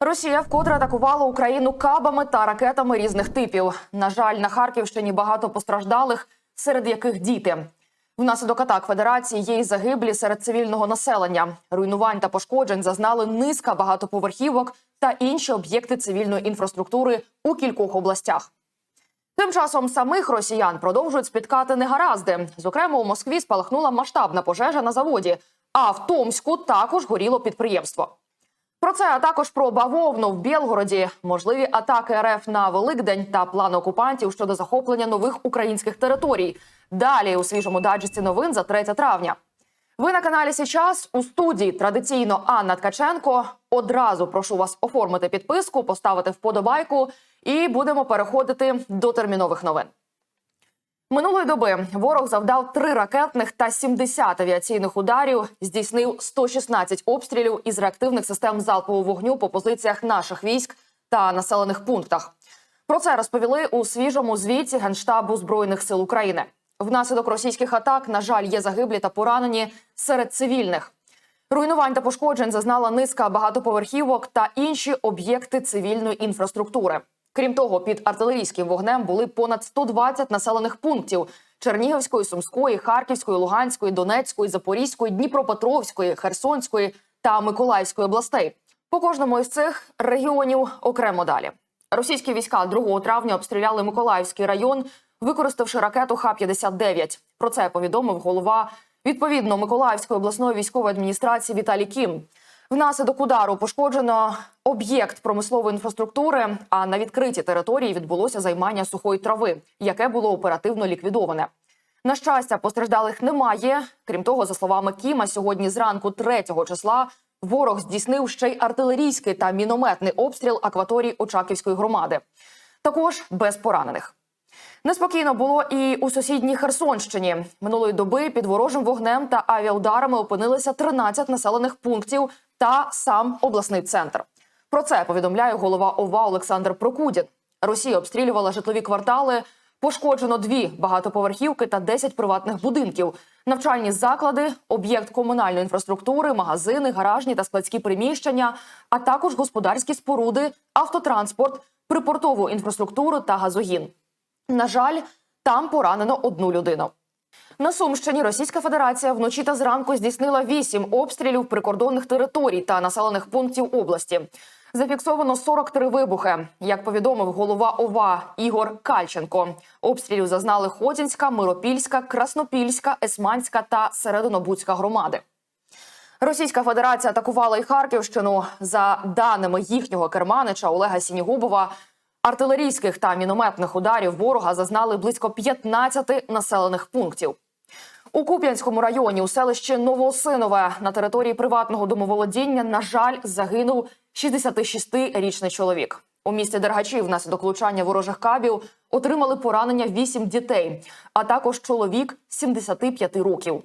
Росія вкотре атакувала Україну кабами та ракетами різних типів. На жаль, на Харківщині багато постраждалих, серед яких діти. Внаслідок атак Федерації є й загиблі серед цивільного населення. Руйнувань та пошкоджень зазнали низка багатоповерхівок та інші об'єкти цивільної інфраструктури у кількох областях. Тим часом самих росіян продовжують спіткати негаразди. Зокрема, у Москві спалахнула масштабна пожежа на заводі, а в Томську також горіло підприємство. Про це а також про бавовну в Білгороді, можливі атаки РФ на Великдень та плани окупантів щодо захоплення нових українських територій. Далі у свіжому даджесті новин за 3 травня. Ви на каналі Січас у студії традиційно Анна Ткаченко. Одразу прошу вас оформити підписку, поставити вподобайку, і будемо переходити до термінових новин. Минулої доби ворог завдав три ракетних та 70 авіаційних ударів, здійснив 116 обстрілів із реактивних систем залпового вогню по позиціях наших військ та населених пунктах. Про це розповіли у свіжому звіті Генштабу збройних сил України. Внаслідок російських атак, на жаль, є загиблі та поранені серед цивільних. Руйнувань та пошкоджень зазнала низка багатоповерхівок та інші об'єкти цивільної інфраструктури. Крім того, під артилерійським вогнем були понад 120 населених пунктів Чернігівської, Сумської, Харківської, Луганської, Донецької, Запорізької, Дніпропетровської, Херсонської та Миколаївської областей. По кожному із цих регіонів окремо далі. Російські війська 2 травня обстріляли Миколаївський район, використавши ракету Х-59. Про це повідомив голова відповідно Миколаївської обласної військової адміністрації Віталій Кім. Внаслідок удару пошкоджено об'єкт промислової інфраструктури. А на відкритій території відбулося займання сухої трави, яке було оперативно ліквідоване. На щастя, постраждалих немає. Крім того, за словами Кіма, сьогодні зранку 3 числа ворог здійснив ще й артилерійський та мінометний обстріл акваторії Очаківської громади. Також без поранених. Неспокійно було і у сусідній Херсонщині. Минулої доби під ворожим вогнем та авіаударами опинилися 13 населених пунктів та сам обласний центр. Про це повідомляє голова ОВА Олександр Прокудін. Росія обстрілювала житлові квартали. Пошкоджено дві багатоповерхівки та 10 приватних будинків, навчальні заклади, об'єкт комунальної інфраструктури, магазини, гаражні та складські приміщення, а також господарські споруди, автотранспорт, припортову інфраструктуру та газогін. На жаль, там поранено одну людину. На Сумщині Російська Федерація вночі та зранку здійснила вісім обстрілів прикордонних територій та населених пунктів області. Зафіксовано 43 вибухи. Як повідомив голова ОВА Ігор Кальченко, обстрілів зазнали Хотінська, Миропільська, Краснопільська, Есманська та Серединобудська громади. Російська Федерація атакувала і Харківщину. За даними їхнього керманича Олега Сінігубова, артилерійських та мінометних ударів ворога зазнали близько 15 населених пунктів. У Куп'янському районі у селищі Новоосинове на території приватного домоволодіння, на жаль, загинув 66-річний чоловік. У місті Дергачі внаслідок влучання ворожих кабів отримали поранення 8 дітей, а також чоловік 75 років.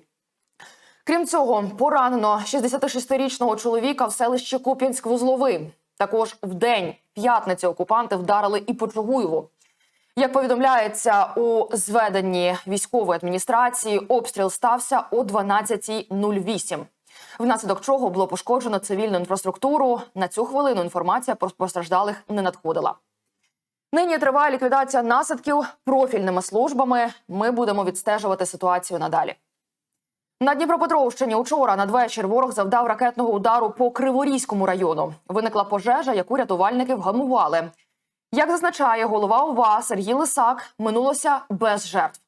Крім цього, поранено 66-річного чоловіка в селищі Куп'янськ-Вузловий. Також в день п'ятниці окупанти вдарили і по Чугуєву. Як повідомляється у зведенні військової адміністрації, обстріл стався о 12.08. Внаслідок чого було пошкоджено цивільну інфраструктуру. На цю хвилину інформація про постраждалих не надходила. Нині триває ліквідація наслідків профільними службами. Ми будемо відстежувати ситуацію надалі. На Дніпропетровщині учора надвечір ворог завдав ракетного удару по Криворізькому району. Виникла пожежа, яку рятувальники вгамували. Як зазначає голова ОВА Сергій Лисак, минулося без жертв.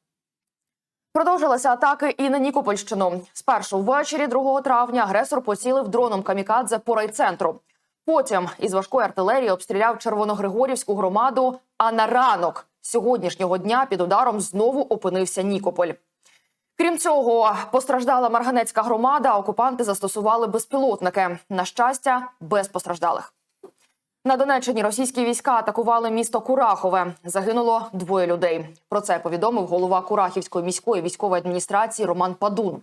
Продовжилися атаки і на Нікопольщину. Спершу ввечері 2 травня агресор поцілив дроном камікадзе по райцентру. Потім із важкої артилерії обстріляв Червоногригорівську громаду. А на ранок сьогоднішнього дня під ударом знову опинився Нікополь. Крім цього, постраждала Марганецька громада. Окупанти застосували безпілотники. На щастя, без постраждалих. На Донеччині російські війська атакували місто Курахове. Загинуло двоє людей. Про це повідомив голова Курахівської міської військової адміністрації Роман Падун.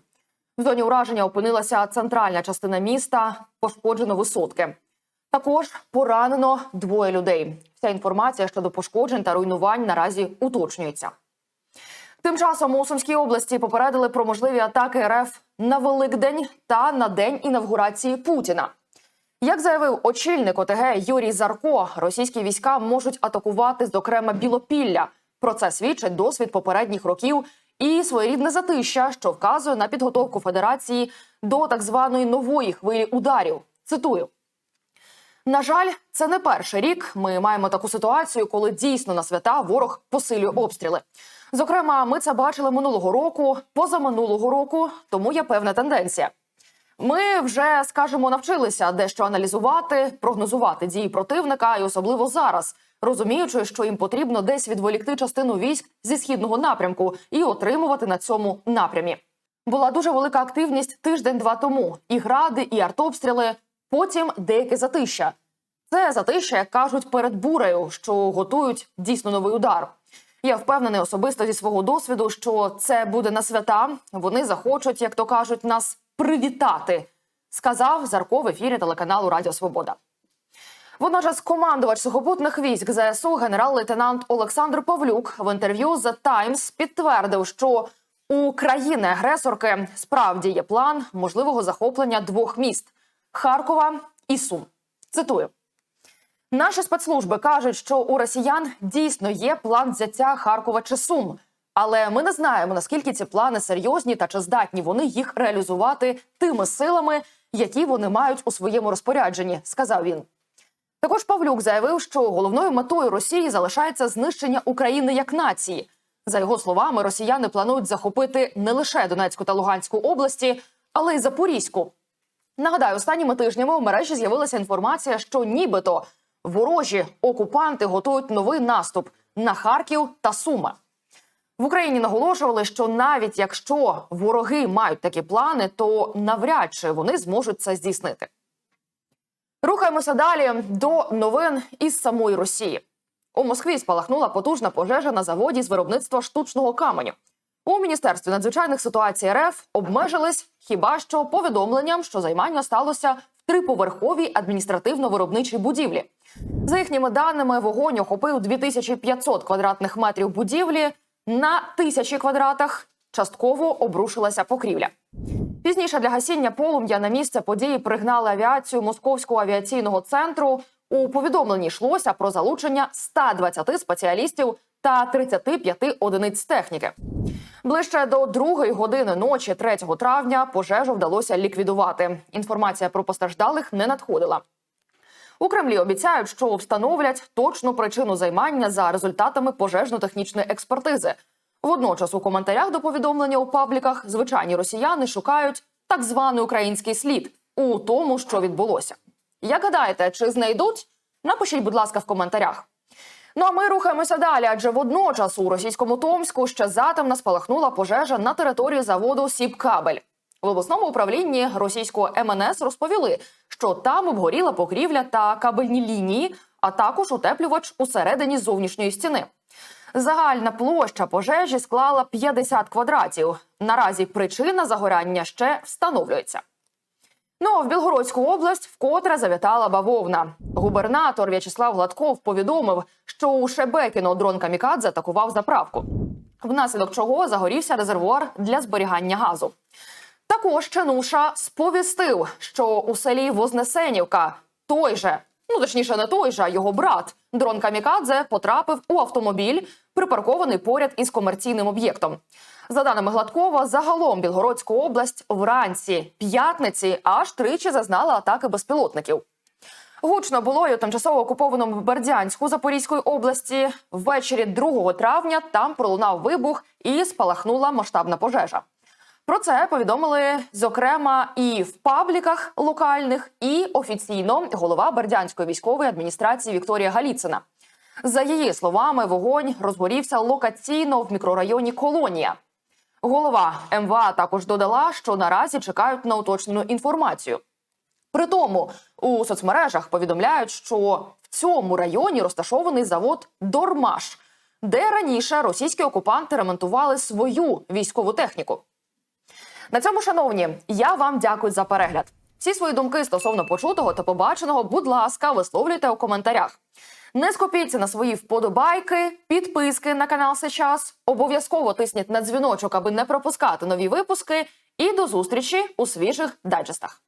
В зоні ураження опинилася центральна частина міста. Пошкоджено висотки. Також поранено двоє людей. Вся інформація щодо пошкоджень та руйнувань наразі уточнюється. Тим часом у Сумській області попередили про можливі атаки РФ на Великдень та на день інавгурації Путіна. Як заявив очільник ОТГ Юрій Зарко, російські війська можуть атакувати, зокрема, Білопілля. Про це свідчить досвід попередніх років і своєрідне затища, що вказує на підготовку федерації до так званої нової хвилі ударів. Цитую. На жаль, це не перший рік. Ми маємо таку ситуацію, коли дійсно на свята ворог посилює обстріли. Зокрема, ми це бачили минулого року, позаминулого року, тому є певна тенденція. Ми вже скажімо, навчилися дещо аналізувати, прогнозувати дії противника, і особливо зараз, розуміючи, що їм потрібно десь відволікти частину військ зі східного напрямку і отримувати на цьому напрямі. Була дуже велика активність тиждень-два тому. І гради, і артобстріли. Потім деяке затища. Це затища, як кажуть, перед бурею, що готують дійсно новий удар. Я впевнений особисто зі свого досвіду, що це буде на свята. Вони захочуть, як то кажуть, нас привітати, сказав Зарко в ефірі телеканалу Радіо Свобода. Водночас командувач сухопутних військ ЗСУ генерал-лейтенант Олександр Павлюк в інтерв'ю The Times підтвердив, що у країни-агресорки справді є план можливого захоплення двох міст Харкова і Сум. Цитую. Наші спецслужби кажуть, що у росіян дійсно є план взяття Харкова чи Сум, але ми не знаємо наскільки ці плани серйозні та чи здатні вони їх реалізувати тими силами, які вони мають у своєму розпорядженні, сказав він. Також Павлюк заявив, що головною метою Росії залишається знищення України як нації. За його словами, росіяни планують захопити не лише Донецьку та Луганську області, але й Запорізьку. Нагадаю, останніми тижнями у мережі з'явилася інформація, що нібито ворожі окупанти готують новий наступ на Харків та Сума. В Україні наголошували, що навіть якщо вороги мають такі плани, то навряд чи вони зможуть це здійснити. Рухаємося далі до новин із самої Росії. У Москві спалахнула потужна пожежа на заводі з виробництва штучного каменю. У міністерстві надзвичайних ситуацій РФ обмежились хіба що повідомленням, що займання сталося в триповерховій адміністративно-виробничій будівлі. За їхніми даними, вогонь охопив 2500 квадратних метрів будівлі на тисячі квадратах. Частково обрушилася покрівля. Пізніше для гасіння полум'я на місце події пригнали авіацію Московського авіаційного центру. У повідомленні йшлося про залучення 120 спеціалістів та 35 одиниць техніки. Ближче до другої години ночі, 3 травня, пожежу вдалося ліквідувати. Інформація про постраждалих не надходила. У Кремлі обіцяють, що встановлять точну причину займання за результатами пожежно-технічної експертизи. Водночас у коментарях до повідомлення у пабліках звичайні росіяни шукають так званий український слід у тому, що відбулося. Як гадаєте, чи знайдуть? Напишіть, будь ласка, в коментарях. Ну а ми рухаємося далі, адже водночас у російському Томську ще затемно спалахнула пожежа на території заводу Сібкабель. В обласному управлінні російського МНС розповіли, що там обгоріла покрівля та кабельні лінії, а також утеплювач усередині зовнішньої стіни. Загальна площа пожежі склала 50 квадратів. Наразі причина загоряння ще встановлюється. Ну а в Білгородську область вкотре завітала бавовна. Губернатор В'ячеслав Гладков повідомив, що у Шебекіно дрон Камікадзе атакував заправку, внаслідок чого загорівся резервуар для зберігання газу. Також Ченуша сповістив, що у селі Вознесенівка той же, ну точніше, не той же, а його брат дрон Камікадзе потрапив у автомобіль, припаркований поряд із комерційним об'єктом. За даними Гладкова, загалом Білгородську область вранці п'ятниці аж тричі зазнала атаки безпілотників. Гучно було й у тимчасово окупованому Бердянську Запорізької області. Ввечері 2 травня там пролунав вибух і спалахнула масштабна пожежа. Про це повідомили зокрема і в пабліках локальних, і офіційно голова Бердянської військової адміністрації Вікторія Галіцина. За її словами, вогонь розгорівся локаційно в мікрорайоні Колонія. Голова МВА також додала, що наразі чекають на уточнену інформацію. При тому у соцмережах повідомляють, що в цьому районі розташований завод Дормаш, де раніше російські окупанти ремонтували свою військову техніку. На цьому, шановні, я вам дякую за перегляд. Всі свої думки стосовно почутого та побаченого, будь ласка, висловлюйте у коментарях. Не скупіться на свої вподобайки, підписки на канал Сейчас. Обов'язково тисніть на дзвіночок, аби не пропускати нові випуски. І до зустрічі у свіжих дайджестах.